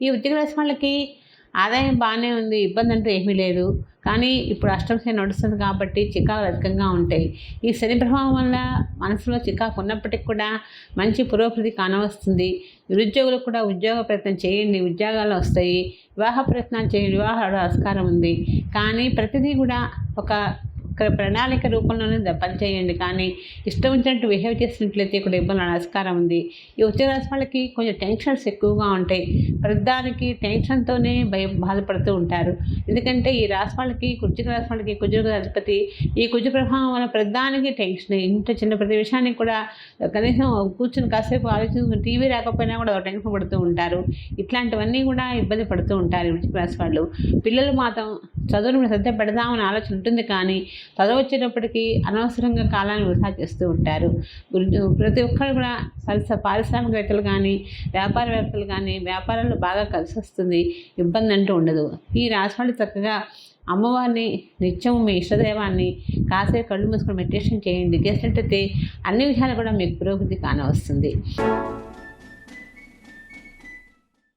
ఈ వృత్తిక రాశి వాళ్ళకి ఆదాయం బాగానే ఉంది ఇబ్బంది అంటూ ఏమీ లేదు. కానీ ఇప్పుడు అష్టమ శని నడుస్తుంది కాబట్టి చికాకులు అధికంగా ఉంటాయి. ఈ శని ప్రభావం వల్ల మనసులో చికాకు ఉన్నప్పటికీ కూడా మంచి పురోగతి కానవస్తుంది. నిరుద్యోగులకు కూడా ఉద్యోగ ప్రయత్నం చేయండి ఉద్యోగాలు వస్తాయి. వివాహ ప్రయత్నాలు చేయండి వివాహ ఆస్కారం ఉంది. కానీ ప్రతిదీ కూడా ఒక ప్రణాళిక రూపంలోనే ద- పనిచేయండి కానీ ఇష్టం వచ్చినట్టు బిహేవ్ చేసినట్లయితే ఇక్కడ ఇబ్బంది ఆస్కారం ఉంది. ఈ ఉద్యోగ రాశి వాళ్ళకి కొంచెం టెన్షన్స్ ఎక్కువగా ఉంటాయి. ప్రతిదానికి టెన్షన్తోనే భయం బాధపడుతూ ఉంటారు. ఎందుకంటే ఈ రాశి వాళ్ళకి కుజుక రాశి వాళ్ళకి కుజుక అధిపతి ఈ కుజు ప్రభావం వల్ల ప్రతిదానికి టెన్షన్. ఇంత చిన్న ప్రతి విషయానికి కూడా కనీసం కూర్చుని కాసేపు ఆలోచించుకుని టీవీ రాకపోయినా కూడా టెన్షన్ పడుతూ ఉంటారు. ఇట్లాంటివన్నీ కూడా ఇబ్బంది పడుతూ ఉంటారు ఈ వృశ్చిక రాశి వాళ్ళు. పిల్లలు మాత్రం చదువును శ్రద్ధ పెడదామని ఆలోచన ఉంటుంది కానీ చదువు వచ్చేటప్పటికీ అనవసరంగా కాలాన్ని వృధా చేస్తూ ఉంటారు. ప్రతి ఒక్కరు కూడా పరిస పారిశ్రామికవేత్తలు కానీ వ్యాపారవేత్తలు కానీ వ్యాపారాలు బాగా కలిసి వస్తుంది. ఇబ్బంది అంటూ ఉండదు. ఈ రాశి చక్కగా అమ్మవారిని నిత్యం మీ ఇష్టదైవాన్ని కాసేపు కళ్ళు మూసుకొని మెడిటేషన్ చేయండి. చేసినట్టయితే అన్ని విషయాలు కూడా మీకు పురోగతి కానవస్తుంది.